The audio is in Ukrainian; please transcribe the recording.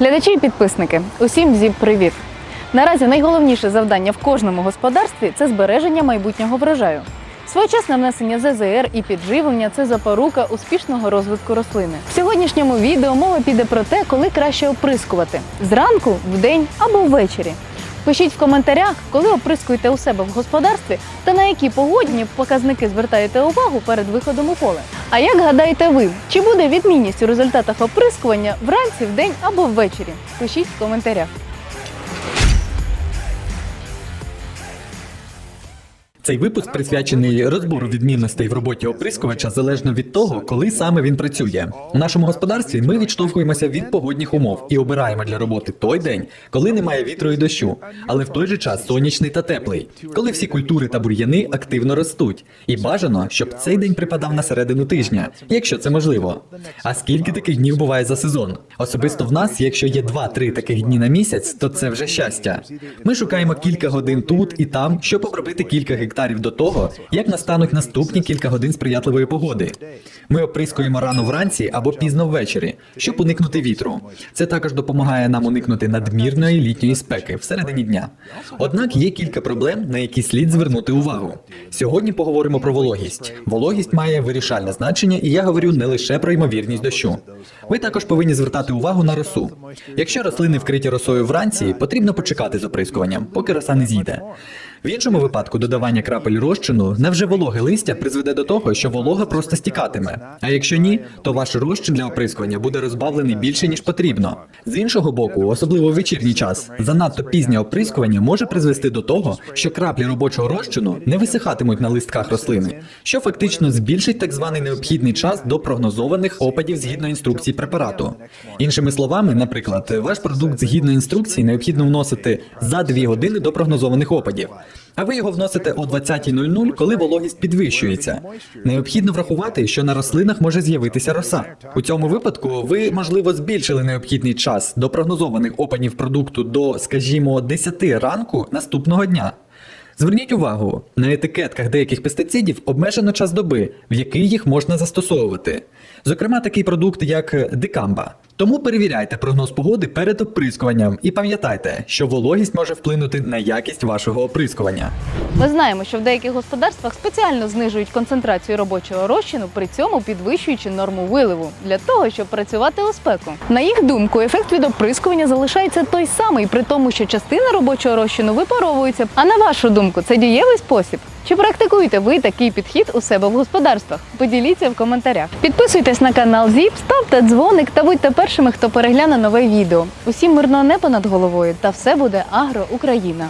Глядачі і підписники, усім зіп привіт! Наразі найголовніше завдання в кожному господарстві це збереження майбутнього врожаю. Своєчасне внесення ЗЗР і підживлення це запорука успішного розвитку рослини. В сьогоднішньому відео мова піде про те, коли краще оприскувати зранку, вдень або ввечері. Пишіть в коментарях, коли оприскуєте у себе в господарстві та на які погодні показники звертаєте увагу перед виходом у поле. А як гадаєте ви, чи буде відмінність у результатах оприскування вранці, вдень або ввечері? Пишіть в коментарях. Цей випуск присвячений розбору відмінностей в роботі оприскувача залежно від того, коли саме він працює. У нашому господарстві ми відштовхуємося від погодних умов і обираємо для роботи той день, коли немає вітру і дощу, але в той же час сонячний та теплий, коли всі культури та бур'яни активно ростуть. І бажано, щоб цей день припадав на середину тижня, якщо це можливо. А скільки таких днів буває за сезон? Особисто в нас, якщо є 2-3 таких дні на місяць, то це вже щастя. Ми шукаємо кілька годин тут і там, щоб обробити кілька гектарів до того, як настануть наступні кілька годин сприятливої погоди. Ми оприскуємо рано вранці або пізно ввечері, щоб уникнути вітру. Це також допомагає нам уникнути надмірної літньої спеки всередині дня. Однак є кілька проблем, на які слід звернути увагу. Сьогодні поговоримо про вологість. Вологість має вирішальне значення, і я говорю не лише про ймовірність дощу. Ви також повинні звертати увагу на росу. Якщо рослини вкриті росою вранці, потрібно почекати з оприскуванням, поки роса не зійде. В іншому випадку додавання крапель розчину на вже вологе листя призведе до того, що волога просто стікатиме. А якщо ні, то ваш розчин для оприскування буде розбавлений більше ніж потрібно. З іншого боку, особливо в вечірній час, занадто пізнє оприскування може призвести до того, що краплі робочого розчину не висихатимуть на листках рослини, що фактично збільшить так званий необхідний час до прогнозованих опадів згідно інструкції препарату. Іншими словами, наприклад, ваш продукт згідно інструкції необхідно вносити за 2 години до прогнозованих опадів. А ви його вносите о 20.00, коли вологість підвищується. Необхідно врахувати, що на рослинах може з'явитися роса. У цьому випадку ви, можливо, збільшили необхідний час до прогнозованих опадів продукту до, скажімо, 10 ранку наступного дня. Зверніть увагу, на етикетках деяких пестицидів обмежено час доби, в який їх можна застосовувати. Зокрема, такий продукт, як дикамба. Тому перевіряйте прогноз погоди перед оприскуванням і пам'ятайте, що вологість може вплинути на якість вашого оприскування. Ми знаємо, що в деяких господарствах спеціально знижують концентрацію робочого розчину, при цьому підвищуючи норму виливу для того, щоб працювати у спеку. На їх думку, ефект від оприскування залишається той самий, при тому, що частина робочого розчину випаровується. А на вашу думку, це дієвий спосіб? Чи практикуєте ви такий підхід у себе в господарствах? Поділіться в коментарях. Підписуйтесь на канал ЗІП, ставте дзвоник та будьте першими, хто перегляне нове відео. Усім мирного неба над головою та все буде агро Україна.